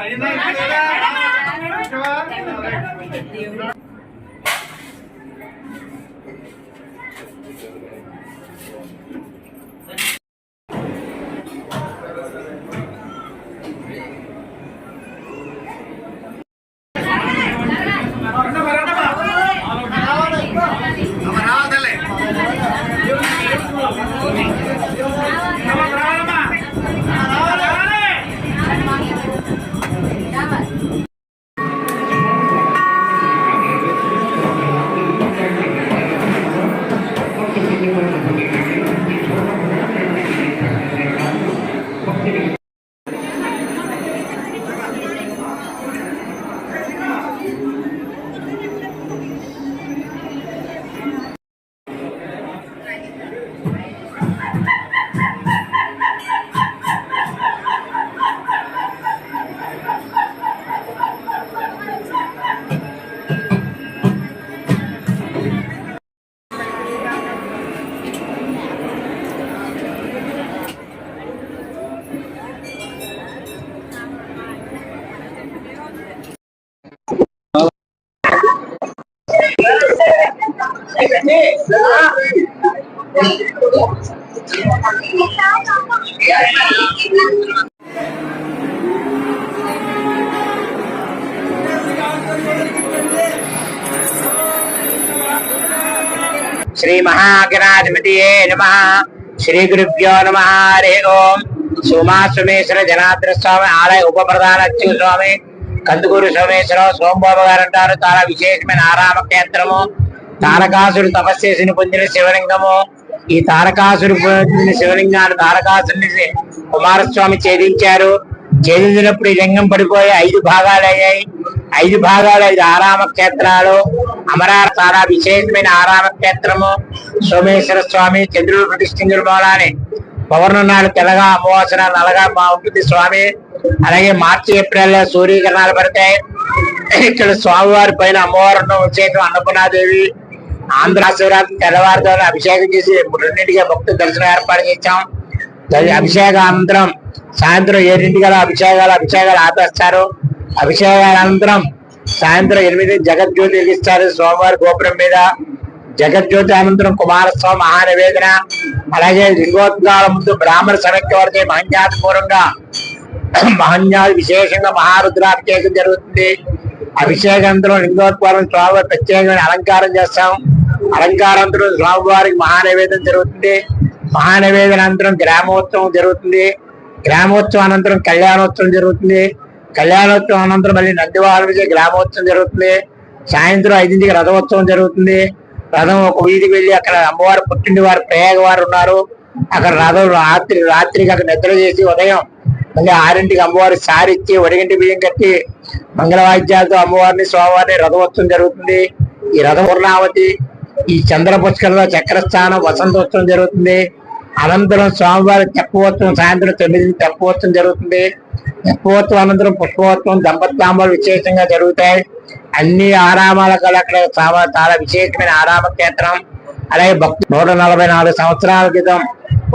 Right. Shri మహాగణాధిపతియే నమ శ్రీ గురుభ్యో నమ హరి ఓం సుమా సోమేశ్వర జనార్దన స్వామి ఆలయ ఉప ప్రధాన అర్చక స్వామి కందుకూరు సోమేశ్వరం సోమబాబు గారు అంటారు చాలా విశేషమైన ఆరామ క్షేత్రము తారకాసుడు తపస్సు చేసిన పొందిన శివలింగము. ఈ తారకాసుడు పొందిన శివలింగాన్ని తారకాసుని కుమారస్వామి ఛేదించారు. ఛేదించినప్పుడు ఈ లింగం పడిపోయి ఐదు భాగాలు అయ్యాయి ఐదు భాగాలు ఐదు ఆరామ క్షేత్రాలు. అమరా చాలా విశేషమైన ఆరామ క్షేత్రము. సోమేశ్వర స్వామి చంద్రుడు ప్రతిష్ఠించిన మూలాన్ని పౌర్ణనాలు తెల్లగా అమావాసన నలగా మా ఉంటుంది స్వామి. అలాగే మార్చి ఏప్రిల్లో సూర్యకిరణాలు పడతాయి. ఇక్కడ స్వామివారి పైన అమ్మవారిని వచ్చేయటం అన్నపూర్ణాదేవి. ఆంధ్ర శివరాత్రి తెల్లవారుతో అభిషేకం చేసి రెండింటిగా భక్తుల దర్శనం ఏర్పాటు చేశాం. అభిషేక అనంతరం సాయంత్రం ఏడింటి గల అభిషేకాలు అభిషేకాలు ఆపేస్తారు. అభిషేకాల అనంతరం సాయంత్రం ఎనిమిది జగజ్యోతి వెలిగిస్తారు. సోమవారి గోపురం మీద జగజ్యోతి అనంతరం కుమారస్వామి మహానివేదన అలాగే లింగోద్గాల ముందు బ్రాహ్మణ సమైక్య వారికి మహన్యాతపూర్వంగా మహన్యాలు విశేషంగా మహారుద్రాభిషేకం జరుగుతుంది. అభిషేకాంతరం లింగోద్వారం స్వామివారి ప్రత్యేకమైన అలంకారం చేస్తాం. అలంకారంతో స్వామివారికి మహానివేదన జరుగుతుంది. మహానివేదన అనంతరం గ్రామోత్సవం జరుగుతుంది. గ్రామోత్సవం అనంతరం కళ్యాణోత్సవం జరుగుతుంది. కళ్యాణోత్సవం అనంతరం మళ్ళీ నందివారం గ్రామోత్సవం జరుగుతుంది. సాయంత్రం ఐదింటికి రథోత్సవం జరుగుతుంది. రథం ఒక వీధికి వెళ్ళి అక్కడ అమ్మవారు పుట్టింటి వారు ప్రయాగ వారు ఉన్నారు. అక్కడ రథం రాత్రి రాత్రికి అక్కడ నిద్ర చేసి ఉదయం మళ్ళీ ఆరింటికి అమ్మవారి సారిచ్చి ఒడిగింటి బియ్యం కట్టి మంగళ వాయిద్యాలతో అమ్మవారిని స్వామివారిని రథోత్సవం జరుగుతుంది. ఈ రథ పూర్ణావతి ఈ చంద్ర పుష్కరంలో చక్రస్థానం వసంతోత్సవం జరుగుతుంది. అనంతరం స్వామివారి తెప్పవోత్సవం సాయంత్రం తొమ్మిది తెప్పవోత్సవం జరుగుతుంది. తెప్పవోత్సవం అనంతరం పుష్పవోత్సవం దంపత్యామాలు విశేషంగా జరుగుతాయి. అన్ని ఆరామాల కల అక్కడ చాలా చాలా విశేషమైన ఆరామ క్షేత్రం అలాగే భక్తు నూట నలభై నాలుగు సంవత్సరాల క్రితం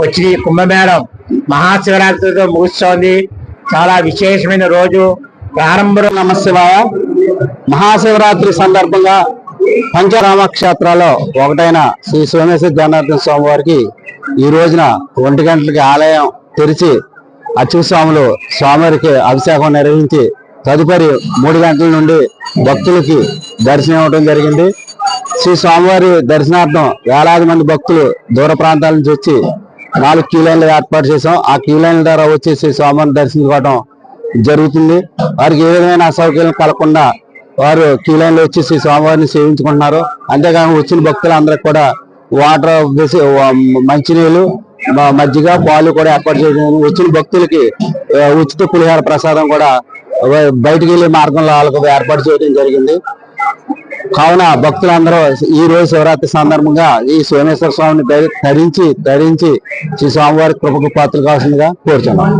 వచ్చిన ఈ కుంభమేళం మహాశివరాత్రితో ముగుస్తోంది. చాలా విశేషమైన రోజు. ప్రారంభ. నమ మహాశివరాత్రి సందర్భంగా పంచరామ క్షేత్రాల్లో ఒకటైన శ్రీ సోమేశ్వర జనార్దన స్వామి వారికి ఈ రోజున ఒంటి గంటలకి ఆలయం తెరిచి అచ్చుస్వాములు స్వామివారికి అభిషేకం నిర్వహించి తదుపరి మూడు గంటల నుండి భక్తులకి దర్శనం ఇవ్వడం జరిగింది. శ్రీ స్వామివారి దర్శనార్థం వేలాది మంది భక్తులు దూర ప్రాంతాల నుంచి వచ్చి నాలుగు క్యూ లైన్లు ఏర్పాటు చేసాం ఆ క్యూ లైన్ల ద్వారా వచ్చి శ్రీ స్వామివారిని దర్శించుకోవడం జరుగుతుంది. వారికి ఏ విధమైన అసౌకర్యం కలగకుండా వారు క్యూ వచ్చి శ్రీ స్వామివారిని సేవించుకుంటున్నారు. అంతేకాకుండా వచ్చిన భక్తులందరికి కూడా వాటర్ వేసి మంచినీళ్ళు మజ్జిగ పాలు కూడా ఏర్పాటు చేయడం వచ్చిన భక్తులకి ఉచిత పులిహార ప్రసాదం కూడా బయటికి వెళ్ళే మార్గంలో వాళ్ళకు ఏర్పాటు చేయడం జరిగింది. కావున భక్తులందరూ ఈ రోజు శివరాత్రి సందర్భంగా ఈ సోమేశ్వర స్వామిని ధరించి ధరించి శ్రీ స్వామివారి కృపకు పాత్రలు కావాల్సిందిగా కోరుతున్నాం